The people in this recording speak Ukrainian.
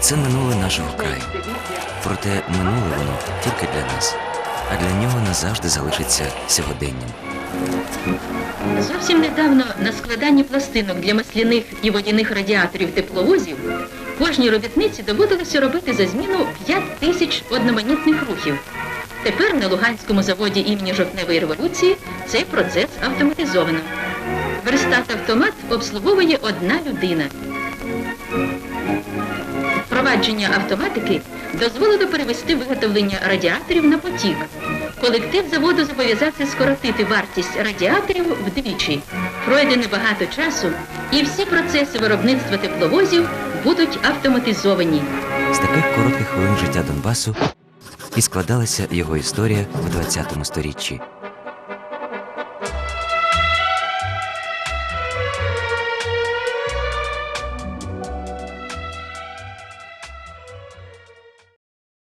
Це минуле нашого краю. Проте минуле воно тільки для нас, а для нього назавжди залишиться сьогоденням. Зовсім недавно на складанні пластинок для масляних і водяних радіаторів тепловозів кожній робітниці доводилося робити за зміну 5 тисяч одноманітних рухів. Тепер на Луганському заводі імені Жовтневої революції цей процес автоматизовано. Верстат автомат обслуговує одна людина. Впровадження автоматики дозволило перевести виготовлення радіаторів на потік. Колектив заводу зобов'язався скоротити вартість радіаторів вдвічі. Пройде небагато часу, і всі процеси виробництва тепловозів будуть автоматизовані. З таких коротких хвилин життя Донбасу і складалася його історія в 20 сторіччі.